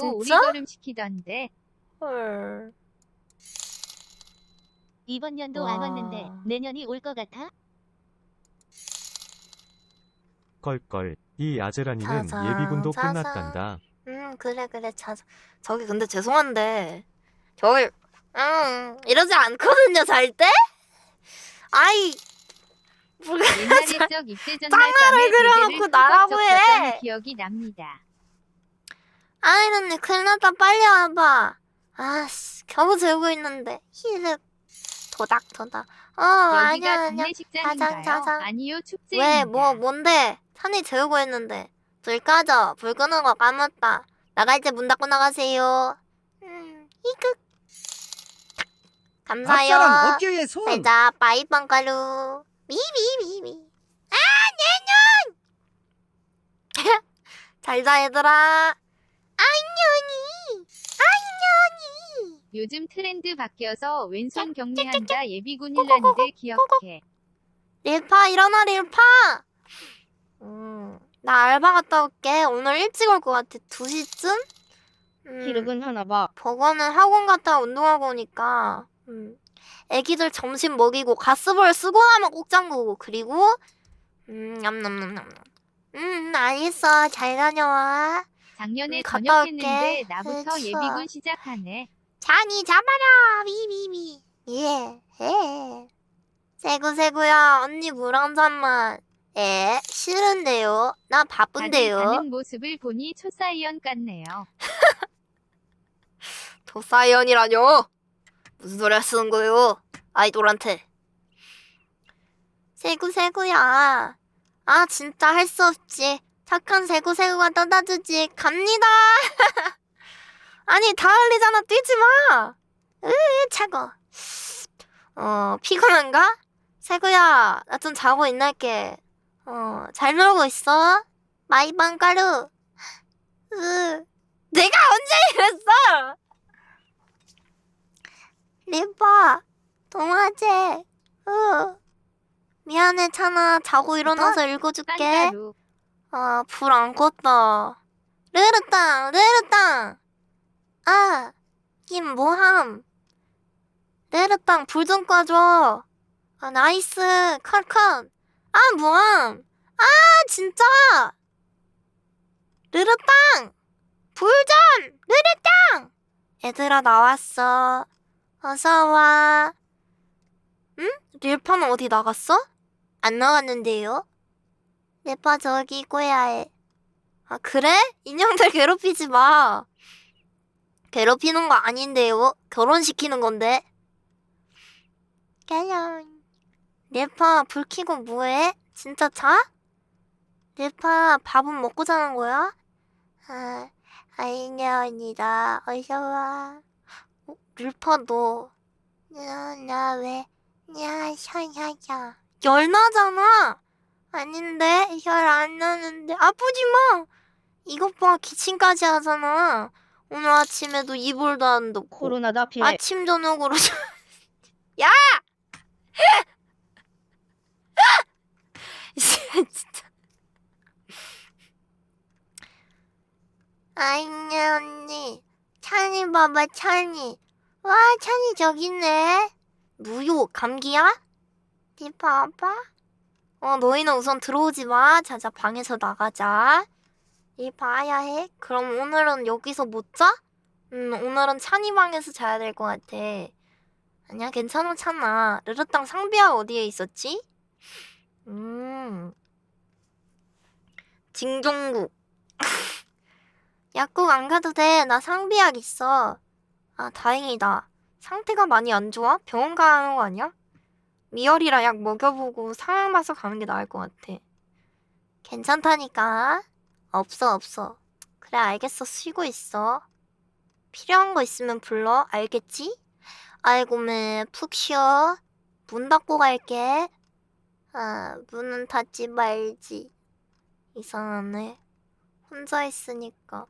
진짜? 오리걸음 시키던데 헐. 이번 년도 와. 안 왔는데 내년이 올 것 같아? 껄껄. 이 아즈라니는 자자, 예비군도 자자. 끝났단다. 음 그래 그래 자 저기 근데 죄송한데 저기 음 이러지 않거든요 잘 때? 아이 뭐가 옛날에 적 입대 전날 짱아를 밤에 그려놓고 나라고 해. 기억이 납니다. 아이 언니 큰일 났다. 빨리 와봐. 아씨 겨우 재우고 있는데. 히슥 도닥 도닥. 어 아니야 아니야? 자장, 자장. 아니요 축제입니다. 왜뭐 뭔데? 산이 재우고 했는데. 불 꺼져. 불 끄는 거 까먹다. 나갈 때 문 닫고 나가세요. 음 이극. 감사해요. 어깨에 손. 살자 빠이빵 가루. 미미미미. 아 내년 잘자 얘들아 안녕히 안녕히 요즘 트렌드 바뀌어서 왼손 격리한다 예비군 일란이들 기억해. 릴파 일어나 릴파. 음 나 알바 갔다 올게. 오늘 일찍 올 것 같아. 2시쯤? 음, 기록은 하나 봐. 버거는 학원 갔다 운동하고 오니까. 음, 애기들 점심 먹이고 가스볼 쓰고 나면 꼭 잠그고. 그리고 음 냠냠냠냠. 음 알겠어. 잘 다녀와 작년에 음, 갔다 올게. 전역했는데 나부터 그쵸. 예비군 시작하네. 잔이 잡아라. 미미미 예 예. 세구 세구야. 언니 물 한 잔만. 에 싫은데요. 나 바쁜데요. 가는 모습을 보니 초사이언 같네요. 도사이언이라뇨? 무슨 소리 하시는 거예요? 아이돌한테. 세구 세구야. 아 진짜 할 수 없지 착한 세구 세구가 떠다주지. 갑니다. 아니 다 흘리잖아. 뛰지 마. 으, 차고 어 피곤한가? 세구야 나 좀 자고 있날게. 어잘 놀고 있어? 마이빵가루. 으 내가 언제 이랬어? 리빠, 동화제, 으. 미안해, 찬아. 자고 일어나서 읽어줄게. 아, 불 안 껐다. 르르땅, 르르땅. 아, 님 뭐함? 르르땅, 불 좀 꺼줘. 아, 나이스. 컷컷. 아, 뭐함? 아, 진짜. 르르땅. 불 좀. 르르땅. 얘들아, 나왔어. 어서 와. 응? 릴파는 어디 나갔어? 안 나갔는데요? 릴파 저기 있고야 해. 아, 그래? 인형들 괴롭히지 마. 괴롭히는 거 아닌데요? 결혼시키는 건데. 깨녕. 릴파 불 켜고 뭐해? 진짜 자? 릴파 밥은 먹고 자는 거야? 아, 아이녀입니다. 어서 와. 어, 릴파 너. 나, 나 왜, 야, 샤샤샤. 열 나잖아! 아닌데? 열안 나는데. 아프지 마! 이것 봐, 기침까지 하잖아. 오늘 아침에도 이불도 안 덮고. 코로나다 피해. 아침, 저녁으로. 자- 야! 진짜. 아이네, 언니. 찬이 봐봐, 찬이. 와, 찬이 저기 있네. 무효, 감기야? 니 봐봐. 어, 너희는 우선 들어오지 마. 자자, 방에서 나가자. 이 봐야 해. 그럼 오늘은 여기서 못 자? 음, 오늘은 찬이 방에서 자야 될 것 같아. 아니야, 괜찮아, 찬아. 르르땅 상비야 어디에 있었지? 음. 징종국. 약국 안 가도 돼. 나 상비약 있어. 아, 다행이다. 상태가 많이 안 좋아? 병원 가야 하는 거 아니야? 미열이라 약 먹여보고 상황 봐서 가는 게 나을 것 같아. 괜찮다니까. 없어, 없어. 그래, 알겠어. 쉬고 있어. 필요한 거 있으면 불러. 알겠지? 아이고, 매, 푹 쉬어. 문 닫고 갈게. 아, 문은 닫지 말지. 이상하네. 혼자 있으니까.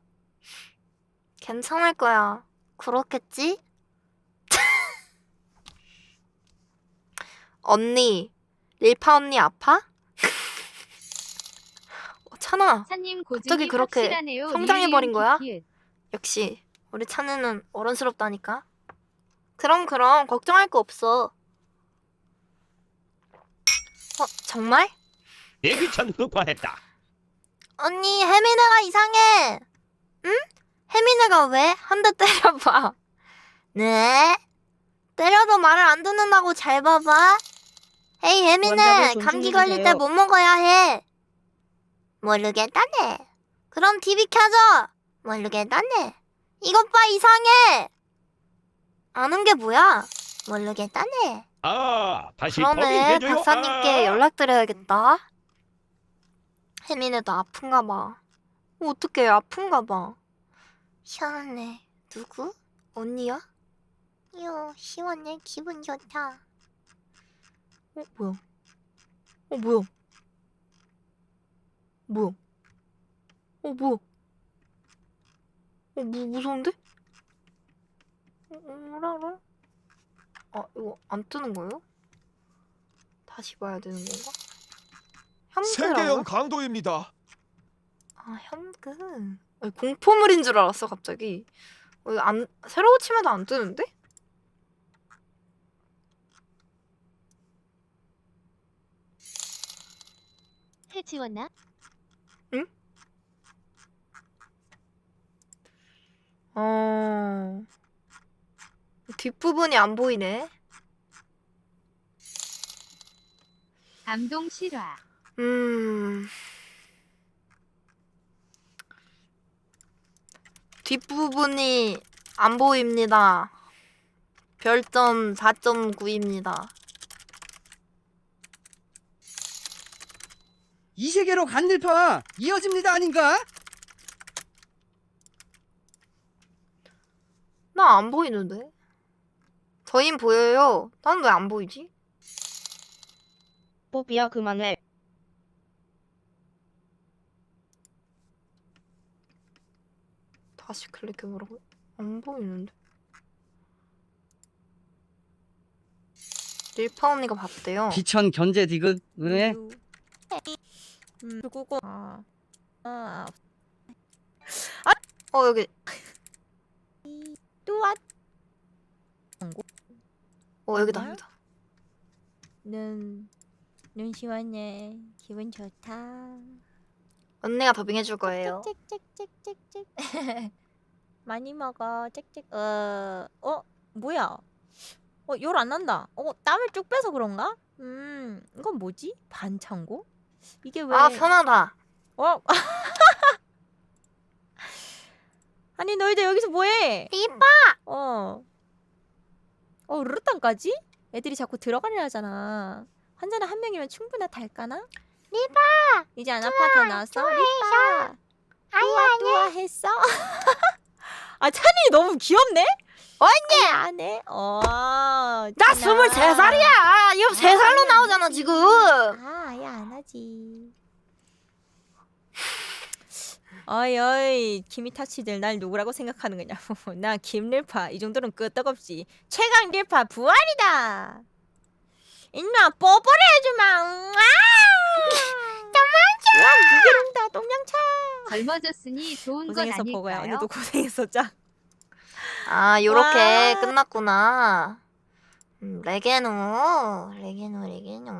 괜찮을 거야. 그렇겠지? 언니, 릴파 언니 아파? 어, 찬아, 사님 고증이 갑자기 그렇게 확실하네요. 성장해버린 거야? 역시 우리 찬우는 어른스럽다니까. 그럼 그럼 걱정할 거 없어. 어 정말? 예기천 흑화했다. 언니 혜민이가 이상해. 응? 혜민이가 왜? 한 대 때려봐. 네? 때려도 말을 안 듣는다고 잘 봐봐. 에이 원장님 감기 존중해주세요. 걸릴 때못 먹어야 해. 모르겠다네. 그럼 TV 켜줘. 모르겠다네. 이것 봐 이상해. 아는 게 뭐야? 모르겠다네. 아, 다시 그러네 법인 해줘요. 박사님께 아. 연락드려야겠다. 혜민이도 아픈가 봐. 어떡해 아픈가 봐. 시원하네. 누구? 언니야? 요 시원해 기분 좋다. 어 뭐야? 어 뭐야? 뭐야? 어 뭐야? 어 무, 무서운데? 어, 어라라? 아 이거 안 뜨는 거예요? 다시 봐야 되는 건가? 세계형? 강도입니다. 아 현금 공포물인 줄 알았어 갑자기 어, 안 새로 고치면 안 뜨는데? 해치웠나? 어 뒷부분이 안 보이네. 감동 실화. 음. 뒷부분이 안 보입니다. 별점 4.9입니다 이 세계로 간들파 이어집니다 아닌가? 나 안 보이는데 저흰 보여요 난 왜 안 보이지? 뽀삐야 그만해. 다시 클릭해보라고? 안 보이는데. 릴파 언니가 봤대요. 비천 견제 디귿 왜? 음, 그거 아, 아, 어 여기 또 왔. 어 여기 정말? 나옵니다. 눈, 눈 시원해. 기분 좋다. 언니가 더빙해 줄 거예요. 짹짹짹짹짹. 많이 먹어. 짹짹. 어, 어, 뭐야? 어, 열 안 난다. 어, 땀을 쭉 빼서 그런가? 음, 이건 뭐지? 반창고? 이게 왜? 아 편하다. 어? 아니 너희들 여기서 뭐해? 리파! 어. 어 르르땅까지? 애들이 자꾸 들어가려 하잖아. 환자는 한 명이면 충분하 달까나? 리파! 이제 안 아파서 나왔어? 리파! 또와 또와 했어? 아 찬이 너무 귀엽네? 언니! 안 해? 어. 나 23살이야! 이거 3살로 나오잖아 지금! 아, 아예 안 하지. 어이 어이 김이타치들 날 누구라고 생각하는 거냐고 나 김릴파 이 정도는 끄떡없지 최강 릴파 부활이다 인마 뽀뽀를 해주마 도망쳐 무게롱다 똥냥차 젊어졌으니 좋은 것 고생했어 보고야 아닐까요? 오늘도 고생했어 짱 아 요렇게 와. 끝났구나. 음, 레게노 레게노 레게노